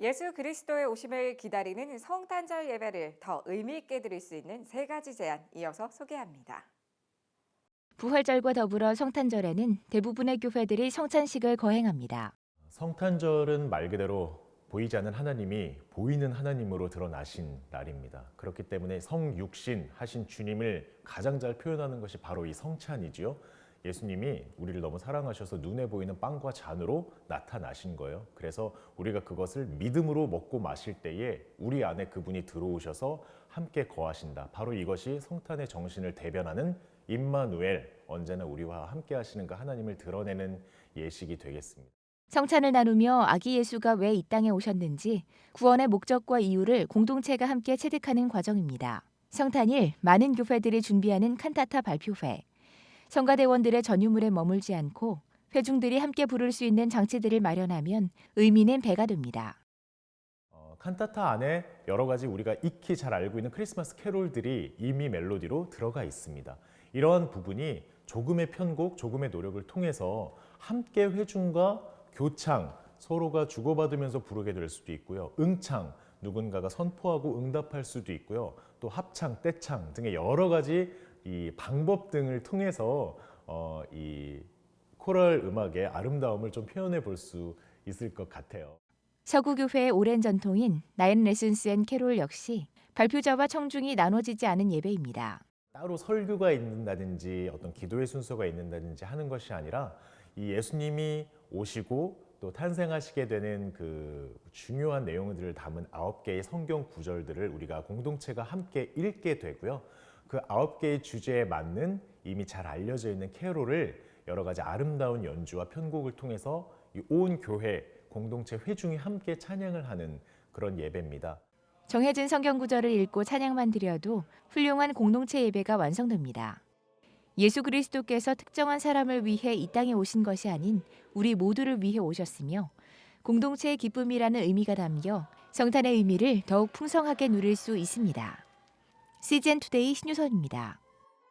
예수 그리스도의 오심을 기다리는 성탄절 예배를 더 의미 있게 드릴 수 있는 세 가지 제안 이어서 소개합니다. 부활절과 더불어 성탄절에는 대부분의 교회들이 성찬식을 거행합니다. 성탄절은 말 그대로 보이지 않는 하나님이 보이는 하나님으로 드러나신 날입니다. 그렇기 때문에 성육신 하신 주님을 가장 잘 표현하는 것이 바로 이 성찬이지요. 예수님이 우리를 너무 사랑하셔서 눈에 보이는 빵과 잔으로 나타나신 거예요. 그래서 우리가 그것을 믿음으로 먹고 마실 때에 우리 안에 그분이 들어오셔서 함께 거하신다. 바로 이것이 성탄의 정신을 대변하는 임마누엘 언제나 우리와 함께 하시는 그 하나님을 드러내는 예식이 되겠습니다. 성찬을 나누며 아기 예수가 왜 이 땅에 오셨는지 구원의 목적과 이유를 공동체가 함께 체득하는 과정입니다. 성탄일 많은 교회들이 준비하는 칸타타 발표회. 성가대원들의 전유물에 머물지 않고 회중들이 함께 부를 수 있는 장치들을 마련하면 의미는 배가 됩니다. 어, 칸타타 안에 여러 가지 우리가 익히 잘 알고 있는 크리스마스 캐롤들이 이미 멜로디로 들어가 있습니다. 이러한 부분이 조금의 편곡, 조금의 노력을 통해서 함께 회중과 교창 서로가 주고받으면서 부르게 될 수도 있고요. 응창 누군가가 선포하고 응답할 수도 있고요. 또 합창, 떼창 등의 여러 가지 이 방법 등을 통해서 어, 이 코럴 음악의 아름다움을 좀 표현해 볼 수 있을 것 같아요. 서구교회의 오랜 전통인 나인 레슨스 앤 캐롤 역시 발표자와 청중이 나눠지지 않은 예배입니다. 따로 설교가 있는다든지 어떤 기도의 순서가 있는다든지 하는 것이 아니라 이 예수님이 오시고 또 탄생하시게 되는 그 중요한 내용들을 담은 아홉 개의 성경 구절들을 우리가 공동체가 함께 읽게 되고요. 그 아홉 개의 주제에 맞는 이미 잘 알려져 있는 캐롤을 여러 가지 아름다운 연주와 편곡을 통해서 이온 교회 공동체 회중이 함께 찬양을 하는 그런 예배입니다. 정해진 성경 구절을 읽고 찬양만 드려도 훌륭한 공동체 예배가 완성됩니다. 예수 그리스도께서 특정한 사람을 위해 이 땅에 오신 것이 아닌 우리 모두를 위해 오셨으며 공동체의 기쁨이라는 의미가 담겨 성탄의 의미를 더욱 풍성하게 누릴 수 있습니다. CGN 투데이 신유선입니다.